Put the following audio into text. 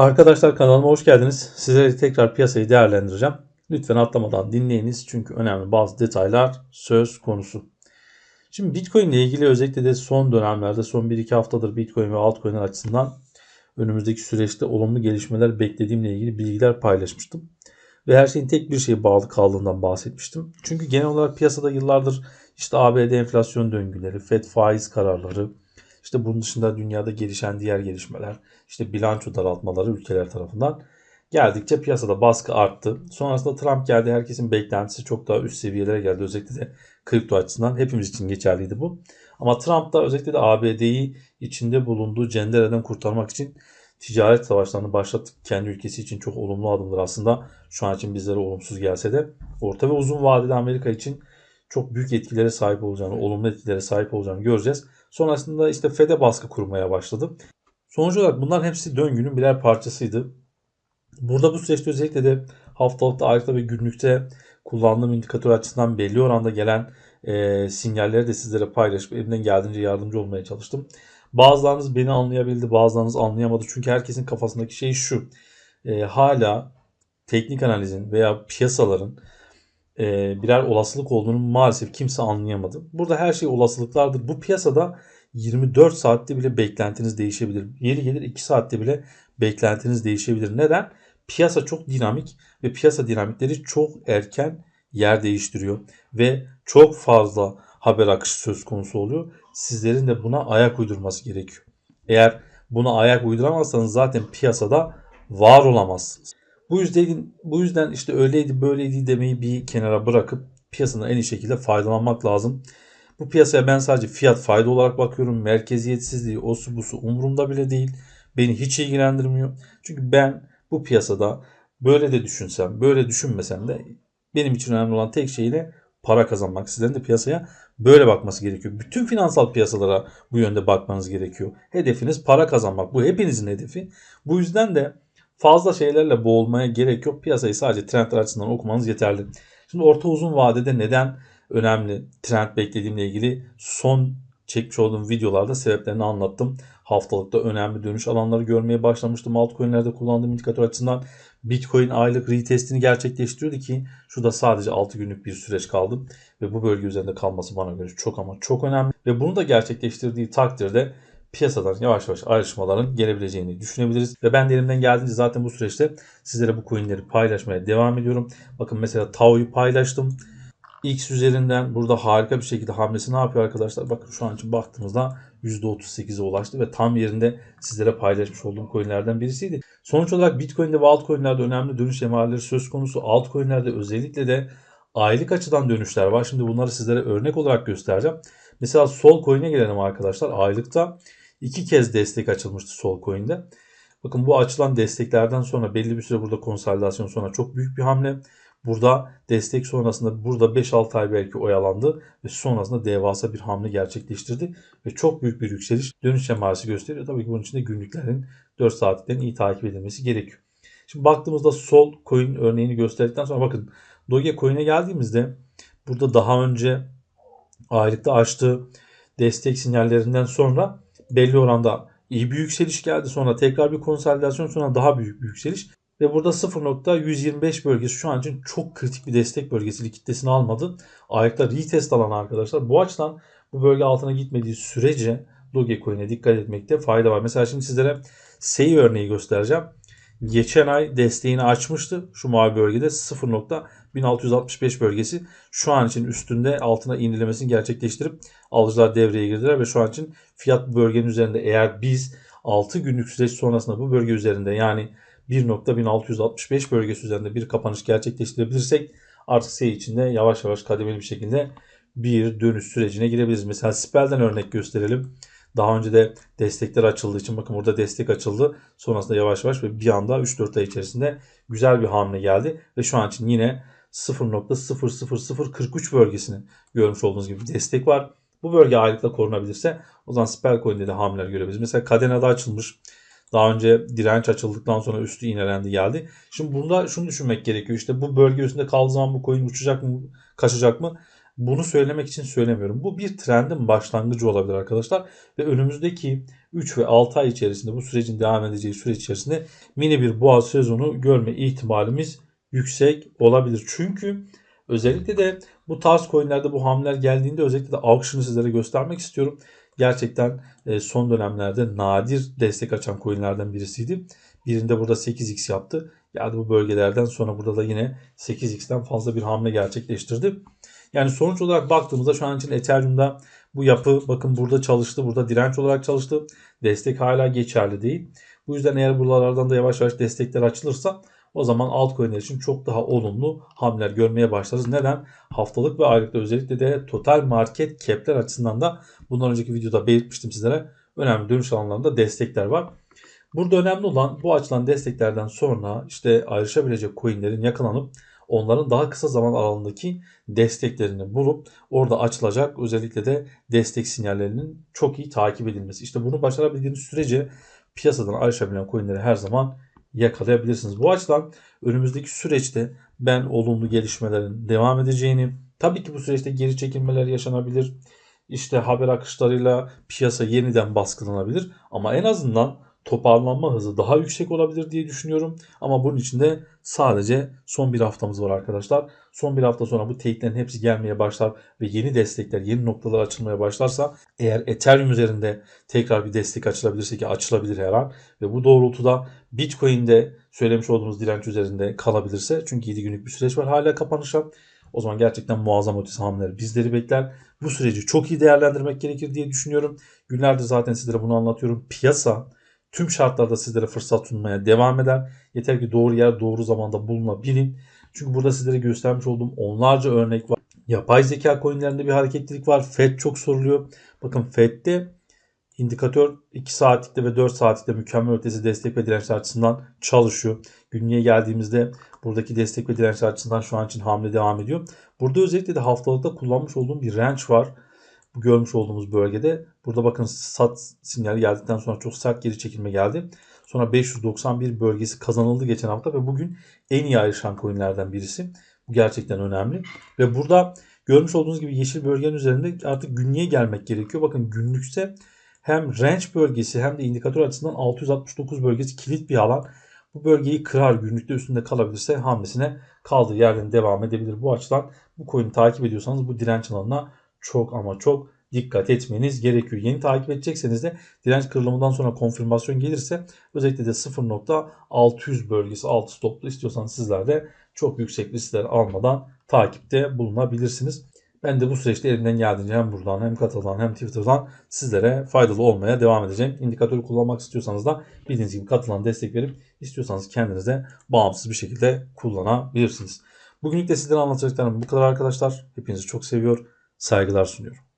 Arkadaşlar kanalıma hoş geldiniz. Sizlere tekrar piyasayı değerlendireceğim. Lütfen atlamadan dinleyiniz çünkü önemli bazı detaylar söz konusu. Şimdi Bitcoin ile ilgili özellikle de son dönemlerde son 1-2 haftadır Bitcoin ve altcoin'ler açısından önümüzdeki süreçte olumlu gelişmeler beklediğimle ilgili bilgiler paylaşmıştım. Ve her şeyin tek bir şeye bağlı kaldığından bahsetmiştim. Çünkü genel olarak piyasada yıllardır işte ABD enflasyon döngüleri, FED faiz kararları, işte bunun dışında dünyada gelişen diğer gelişmeler, işte bilanço daraltmaları ülkeler tarafından geldikçe piyasada baskı arttı. Sonrasında Trump geldi. Herkesin beklentisi çok daha üst seviyelere geldi. Özellikle de kripto açısından hepimiz için geçerliydi bu. Ama Trump da özellikle de ABD'yi içinde bulunduğu cendereden kurtarmak için ticaret savaşlarını başlatıp kendi ülkesi için çok olumlu adımlar aslında şu an için bizlere olumsuz gelse de orta ve uzun vadede Amerika için çok büyük etkilere sahip olacağını, olumlu etkilere sahip olacağını göreceğiz. Sonrasında işte FED'e baskı kurmaya başladı. Sonuç olarak bunlar hepsi döngünün birer parçasıydı. Burada bu süreçte özellikle de haftalıkta, aylıkta ve günlükte kullandığım indikatör açısından belli oranda gelen e, sinyalleri de sizlere paylaşıp elimden geldiğince yardımcı olmaya çalıştım. Bazılarınız beni anlayabildi, bazılarınız anlayamadı. Çünkü herkesin kafasındaki şey şu. E, hala teknik analizin veya piyasaların birer olasılık olduğunu maalesef kimse anlayamadı. Burada her şey olasılıklardır. Bu piyasada 24 saatte bile beklentiniz değişebilir. Yeri gelir 2 saatte bile beklentiniz değişebilir. Neden? Piyasa çok dinamik ve piyasa dinamikleri çok erken yer değiştiriyor ve çok fazla haber akışı söz konusu oluyor. Sizlerin de buna ayak uydurması gerekiyor. Eğer buna ayak uyduramazsanız zaten piyasada var olamazsınız. Bu yüzden bu yüzden işte öyleydi böyleydi demeyi bir kenara bırakıp piyasadan en iyi şekilde faydalanmak lazım. Bu piyasaya ben sadece fiyat fayda olarak bakıyorum. Merkeziyetsizliği, o su bu su umurumda bile değil. Beni hiç ilgilendirmiyor. Çünkü ben bu piyasada böyle de düşünsem, böyle düşünmesem de benim için önemli olan tek şey de para kazanmak. Sizlerin de piyasaya böyle bakması gerekiyor. Bütün finansal piyasalara bu yönde bakmanız gerekiyor. Hedefiniz para kazanmak. Bu hepinizin hedefi. Bu yüzden de fazla şeylerle boğulmaya gerek yok. Piyasayı sadece trendler açısından okumanız yeterli. Şimdi orta uzun vadede neden önemli trend beklediğimle ilgili son çekmiş olduğum videolarda sebeplerini anlattım. Haftalıkta önemli dönüş alanları görmeye başlamıştım. Altcoin'lerde kullandığım indikatör açısından Bitcoin aylık retestini gerçekleştiriyordu ki şu da sadece 6 günlük bir süreç kaldı. Ve bu bölge üzerinde kalması bana göre çok ama çok önemli. Ve bunu da gerçekleştirdiği takdirde piyasadan yavaş yavaş ayrışmaların gelebileceğini düşünebiliriz. Ve ben de elimden geldiğince zaten bu süreçte sizlere bu coinleri paylaşmaya devam ediyorum. Bakın mesela Tao'yu paylaştım. X üzerinden burada harika bir şekilde hamlesi ne yapıyor arkadaşlar? Bakın şu an için baktığımızda %38'e ulaştı ve tam yerinde sizlere paylaşmış olduğum coinlerden birisiydi. Sonuç olarak Bitcoin'de ve altcoin'lerde önemli dönüş emareleri söz konusu. Altcoin'lerde özellikle de aylık açıdan dönüşler var. Şimdi bunları sizlere örnek olarak göstereceğim. Mesela Sol Coin'e gelelim arkadaşlar. Aylıkta iki kez destek açılmıştı Sol Coin'de. Bakın bu açılan desteklerden sonra belli bir süre burada konsolidasyon sonra çok büyük bir hamle. Burada destek sonrasında burada 5-6 ay belki oyalandı ve sonrasında devasa bir hamle gerçekleştirdi ve çok büyük bir yükseliş dönüş emaresi gösteriyor. Tabii ki bunun için de günlüklerin 4 saatlikten iyi takip edilmesi gerekiyor. Şimdi baktığımızda sol coin örneğini gösterdikten sonra bakın Doge coin'e geldiğimizde burada daha önce aylıkta açtığı destek sinyallerinden sonra belli oranda iyi bir yükseliş geldi. Sonra tekrar bir konsolidasyon sonra daha büyük bir yükseliş. Ve burada 0.125 bölgesi şu an için çok kritik bir destek bölgesi. Likiditesini almadı. Ayakta retest alan arkadaşlar. Bu açıdan bu bölge altına gitmediği sürece Dogecoin'e dikkat etmekte fayda var. Mesela şimdi sizlere SEI örneği göstereceğim. Geçen ay desteğini açmıştı. Şu mavi bölgede 0.1665 bölgesi. Şu an için üstünde altına indilemesini gerçekleştirip alıcılar devreye girdiler ve şu an için fiyat bu bölgenin üzerinde eğer biz 6 günlük süreç sonrasında bu bölge üzerinde yani 1.1665 bölgesi üzerinde bir kapanış gerçekleştirebilirsek artık sey içinde yavaş yavaş kademeli bir şekilde bir dönüş sürecine girebiliriz. Mesela Spell'den örnek gösterelim. Daha önce de destekler açıldığı için bakın burada destek açıldı. Sonrasında yavaş yavaş ve bir anda 3-4 ay içerisinde güzel bir hamle geldi. Ve şu an için yine 0.00043 bölgesini görmüş olduğunuz gibi bir destek var. Bu bölge aylıkla korunabilirse o zaman Spell Coin'de de hamleler görebiliriz. Mesela Cadena'da açılmış. Daha önce direnç açıldıktan sonra üstü inelendi geldi. Şimdi bunda şunu düşünmek gerekiyor. İşte bu bölge üstünde kaldığı zaman bu coin uçacak mı, kaçacak mı? bunu söylemek için söylemiyorum. Bu bir trendin başlangıcı olabilir arkadaşlar. Ve önümüzdeki 3 ve 6 ay içerisinde bu sürecin devam edeceği süreç içerisinde mini bir boğa sezonu görme ihtimalimiz yüksek olabilir. Çünkü özellikle de bu tarz coinlerde bu hamleler geldiğinde özellikle de auction'ı sizlere göstermek istiyorum. Gerçekten e, son dönemlerde nadir destek açan coinlerden birisiydi. Birinde burada 8x yaptı. Geldi bu bölgelerden sonra burada da yine 8x'ten fazla bir hamle gerçekleştirdi. Yani sonuç olarak baktığımızda şu an için Ethereum'da bu yapı bakın burada çalıştı. Burada direnç olarak çalıştı. Destek hala geçerli değil. Bu yüzden eğer buralardan da yavaş yavaş destekler açılırsa o zaman altcoin'ler için çok daha olumlu hamleler görmeye başlarız. Neden? Haftalık ve aylıkta özellikle de total market cap'ler açısından da bundan önceki videoda belirtmiştim sizlere. Önemli dönüş alanlarında destekler var. Burada önemli olan bu açılan desteklerden sonra işte ayrışabilecek coinlerin yakalanıp onların daha kısa zaman aralığındaki desteklerini bulup orada açılacak özellikle de destek sinyallerinin çok iyi takip edilmesi. İşte bunu başarabildiğiniz sürece piyasadan ayrışabilen coinleri her zaman yakalayabilirsiniz. Bu açıdan önümüzdeki süreçte ben olumlu gelişmelerin devam edeceğini, tabii ki bu süreçte geri çekilmeler yaşanabilir. İşte haber akışlarıyla piyasa yeniden baskılanabilir ama en azından toparlanma hızı daha yüksek olabilir diye düşünüyorum. Ama bunun için de sadece son bir haftamız var arkadaşlar. Son bir hafta sonra bu teyitlerin hepsi gelmeye başlar ve yeni destekler, yeni noktalar açılmaya başlarsa eğer Ethereum üzerinde tekrar bir destek açılabilirse ki açılabilir her an ve bu doğrultuda Bitcoin'de söylemiş olduğumuz direnç üzerinde kalabilirse çünkü 7 günlük bir süreç var hala kapanışa o zaman gerçekten muazzam ötesi hamleler bizleri bekler. Bu süreci çok iyi değerlendirmek gerekir diye düşünüyorum. Günlerdir zaten sizlere bunu anlatıyorum. Piyasa tüm şartlarda sizlere fırsat sunmaya devam eder. Yeter ki doğru yer doğru zamanda bulunabilin. Çünkü burada sizlere göstermiş olduğum onlarca örnek var. Yapay zeka coinlerinde bir hareketlilik var. FED çok soruluyor. Bakın FED'de indikatör 2 saatlikte ve 4 saatlikte mükemmel ötesi destek ve dirençler açısından çalışıyor. Günlüğe geldiğimizde buradaki destek ve dirençler açısından şu an için hamle devam ediyor. Burada özellikle de haftalıkta kullanmış olduğum bir range var bu görmüş olduğumuz bölgede. Burada bakın sat sinyali geldikten sonra çok sert geri çekilme geldi. Sonra 591 bölgesi kazanıldı geçen hafta ve bugün en iyi ayrışan coinlerden birisi. Bu gerçekten önemli. Ve burada görmüş olduğunuz gibi yeşil bölgenin üzerinde artık günlüğe gelmek gerekiyor. Bakın günlükse hem range bölgesi hem de indikatör açısından 669 bölgesi kilit bir alan. Bu bölgeyi kırar günlükte üstünde kalabilirse hamlesine kaldığı yerden devam edebilir. Bu açıdan bu coin'i takip ediyorsanız bu direnç alanına çok ama çok dikkat etmeniz gerekiyor. Yeni takip edecekseniz de direnç kırılımından sonra konfirmasyon gelirse özellikle de 0.600 bölgesi altı stoplu istiyorsanız sizler de çok yüksek riskler almadan takipte bulunabilirsiniz. Ben de bu süreçte elimden geldiğince hem buradan hem Katıl'dan hem Twitter'dan sizlere faydalı olmaya devam edeceğim. İndikatörü kullanmak istiyorsanız da bildiğiniz gibi Katıl'dan destek verip istiyorsanız kendinize bağımsız bir şekilde kullanabilirsiniz. Bugünlük de sizlere anlatacaklarım bu kadar arkadaşlar. Hepinizi çok seviyor, saygılar sunuyorum.